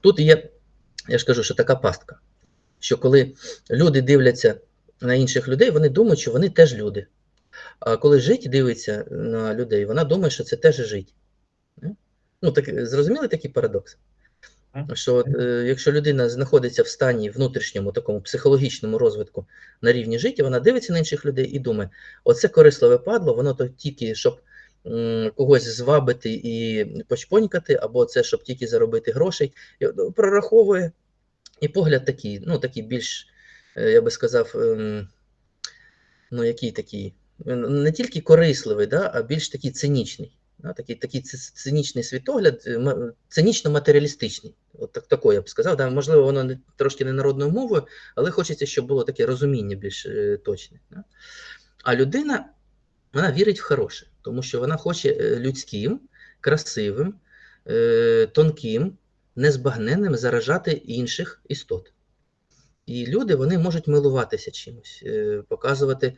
Тут є, я ж кажу, що така пастка, що коли люди дивляться на інших людей, вони думають, що вони теж люди. А коли жить дивиться на людей, вона думає, що це теж жить. Ну, так, зрозуміли такий парадокс? Що от, е, якщо людина знаходиться в стані внутрішньому такому психологічному розвитку на рівні життя, вона дивиться на інших людей і думає, оце корисливе падло, воно то тільки щоб когось звабити і почпонькати, або це щоб тільки заробити грошей, ну, прораховує. І погляд такий, ну такий більш, е, я би сказав, ем, ну який такий, е, не тільки корисливий, да, а більш такий цинічний. Да, такий, такий цинічний світогляд, е, цинічно-матеріалістичний. От так, такое я б сказав. Да, можливо, воно не, трошки не народною мовою, але хочеться, щоб було таке розуміння більш точне. Да? А людина вона вірить в хороше, тому що вона хоче е, людським, красивим, е, тонким, незбагненним заражати інших істот. І люди вони можуть милуватися чимось, е, показувати,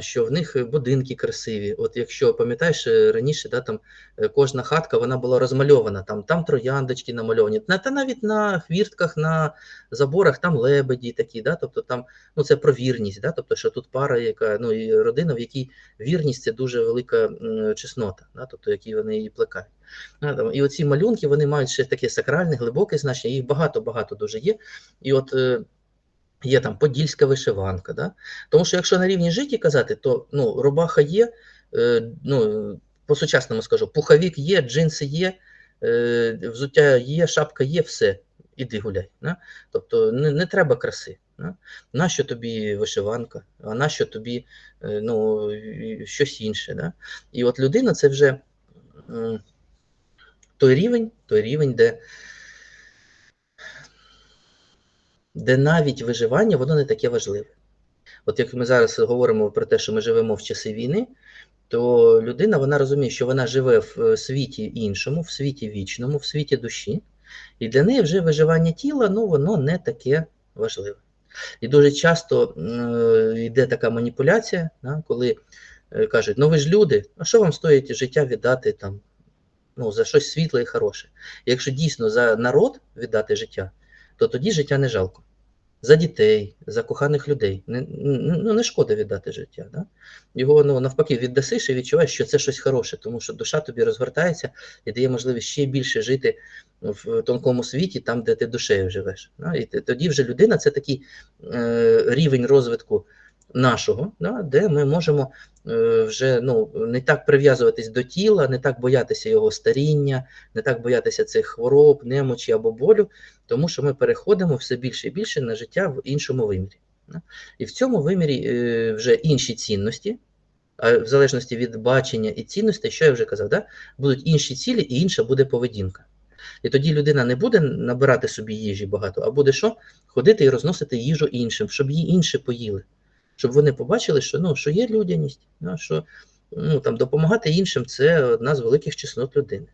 що в них будинки красиві. От якщо пам'ятаєш е, раніше, да, там е, кожна хатка вона була розмальована, там, там трояндочки намальовані, та навіть на хвіртках, на заборах там лебеді такі, да, тобто там ну, це про вірність, да, тобто, що тут пара, яка ну і родина, в якій вірність це дуже велика чеснота, да, тобто які вони її плекають. І оці малюнки вони мають ще таке сакральне, глибоке значення, їх багато-багато дуже є. І от є там подільська вишиванка. Да? Тому що якщо на рівні житті казати, то ну, рубаха є, е, ну, по-сучасному скажу, пуховік є, джинси є, е, взуття є, шапка є, все, іди гуляй. Да? Тобто не, не треба краси. Да? Нащо тобі вишиванка, а нащо тобі е, ну, щось інше. Да? І от людина це вже той рівень, той рівень, де де навіть виживання воно не таке важливе. От як ми зараз говоримо про те, що ми живемо в часи війни, то людина вона розуміє, що вона живе в е, світі іншому, в світі вічному, в світі душі, і для неї вже виживання тіла ну, воно не таке важливе. І дуже часто е, йде така маніпуляція, да, коли е, кажуть, ну ви ж люди, а що вам стоїть життя віддати там, ну, за щось світле і хороше? Якщо дійсно за народ віддати життя, то тоді життя не жалко. За дітей, за коханих людей. Не, ну, не шкода віддати життя. Да? Його ну, навпаки віддасиш і відчуваєш, що це щось хороше, тому що душа тобі розгортається і дає можливість ще більше жити в тонкому світі, там, де ти душею живеш. Да? І тоді вже людина це такий е, рівень розвитку нашого, да? де ми можемо е, вже ну, не так прив'язуватись до тіла, не так боятися його старіння, не так боятися цих хвороб, немочі або болю, тому що ми переходимо все більше і більше на життя в іншому вимірі. да. І в цьому вимірі е, вже інші цінності, а в залежності від бачення і цінностей, що я вже казав, да, будуть інші цілі і інша буде поведінка. І тоді людина не буде набирати собі їжі багато, а буде що? Ходити і розносити їжу іншим, щоб її інші поїли. Щоб вони побачили, що, ну, що є людяність, що ну, там, допомагати іншим це одна з великих чеснот людини.